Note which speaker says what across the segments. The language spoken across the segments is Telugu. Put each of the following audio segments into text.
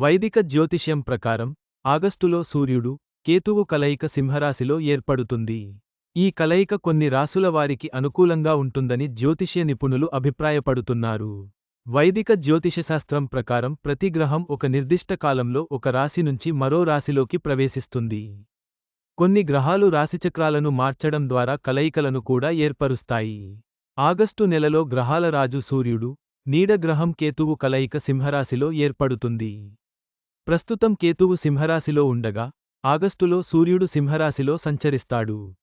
Speaker 1: వైదిక జ్యోతిష్యం ప్రకారం ఆగస్టులో సూర్యుడు కేతువు కలయిక సింహరాశిలో ఏర్పడుతుంది. ఈ కలయిక కొన్ని రాసుల వారికి అనుకూలంగా ఉంటుందని జ్యోతిష్య నిపుణులు అభిప్రాయపడుతున్నారు. వైదిక జ్యోతిషశాస్త్రం ప్రకారం ప్రతి గ్రహం ఒక నిర్దిష్ట కాలంలో ఒక రాశి నుంచి మరో రాశిలోకి ప్రవేశిస్తుంది. కొన్ని గ్రహాలు రాశిచక్రాలను మార్చడం ద్వారా కలయికలను కూడా ఏర్పరుస్తాయి. ఆగస్టు నెలలో గ్రహాల రాజు సూర్యుడు నీడ గ్రహం కేతువు కలయిక సింహరాశిలో ఏర్పడుతుంది. ప్రస్తుతం కేతువు సింహరాశిలో ఉండగా ఆగస్టులో సూర్యుడు సింహరాశిలో సంచరిస్తాడు.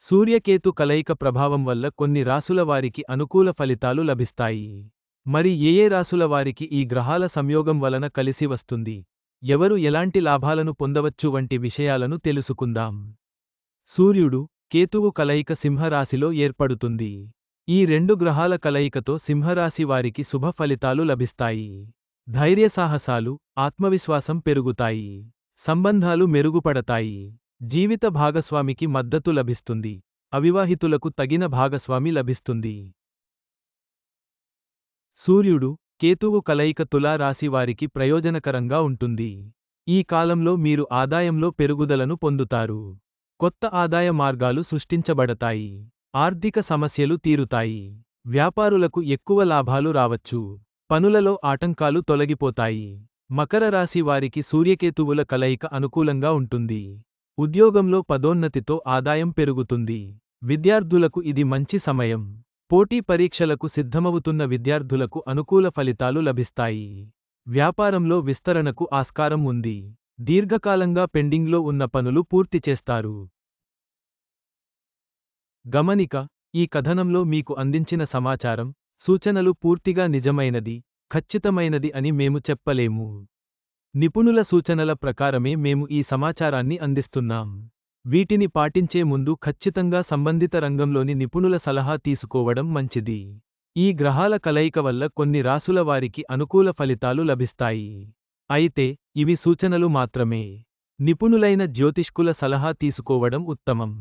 Speaker 1: సూర్యకేతు కలయిక ప్రభావం వల్ల కొన్ని రాసుల వారికి అనుకూల ఫలితాలు లభిస్తాయి. మరి ఏ ఏ రాసుల వారికి ఈ గ్రహాల సంయోగం వలన కలిసి వస్తుంది? ఎవరు ఎలాంటి లాభాలను పొందవచ్చు వంటి విషయాలను తెలుసుకుందాం. సూర్యుడు కేతువు కలయిక సింహరాశిలో ఏర్పడుతుంది. ఈ రెండు గ్రహాల కలయికతో సింహరాశి వారికి శుభ ఫలితాలు లభిస్తాయి. ధైర్యసాహసాలు ఆత్మవిశ్వాసం పెరుగుతాయి. సంబంధాలు మెరుగుపడతాయి. జీవిత భాగస్వామికి మద్దతు లభిస్తుంది. అవివాహితులకు తగిన భాగస్వామి లభిస్తుంది. సూర్యుడు కేతువు కలయిక తులా వారికి ప్రయోజనకరంగా ఉంటుంది. ఈ కాలంలో మీరు ఆదాయంలో పెరుగుదలను పొందుతారు. కొత్త ఆదాయ మార్గాలు సృష్టించబడతాయి. ఆర్థిక సమస్యలు తీరుతాయి. వ్యాపారులకు ఎక్కువ లాభాలు రావచ్చు. పనులలో ఆటంకాలు తొలగిపోతాయి. మకర రాశి వారికి సూర్యకేతువుల కలయిక అనుకూలంగా ఉంటుంది. ఉద్యోగంలో పదోన్నతితో ఆదాయం పెరుగుతుంది. విద్యార్థులకు ఇది మంచి సమయం. పోటీ పరీక్షలకు సిద్ధమవుతున్న విద్యార్థులకు అనుకూల ఫలితాలు లభిస్తాయి. వ్యాపారంలో విస్తరణకు ఆస్కారం ఉంది. దీర్ఘకాలంగా పెండింగ్లో ఉన్న పనులు పూర్తి చేస్తారు. గమనిక ఈ కథనంలో మీకు అందించిన సమాచారం సూచనలు పూర్తిగా నిజమైనది ఖచ్చితమైనది అని మేము చెప్పలేము. నిపుణుల సూచనల ప్రకారమే మేము ఈ సమాచారాన్ని అందిస్తున్నాం. వీటిని పాటించే ముందు ఖచ్చితంగా సంబంధిత రంగంలోని నిపుణుల సలహా తీసుకోవడం మంచిది. ఈ గ్రహాల కలయిక వల్ల కొన్ని రాసుల వారికి అనుకూల ఫలితాలు లభిస్తాయి. అయితే ఇవి సూచనలు మాత్రమే. నిపుణులైన జ్యోతిష్కుల సలహా తీసుకోవడం ఉత్తమం.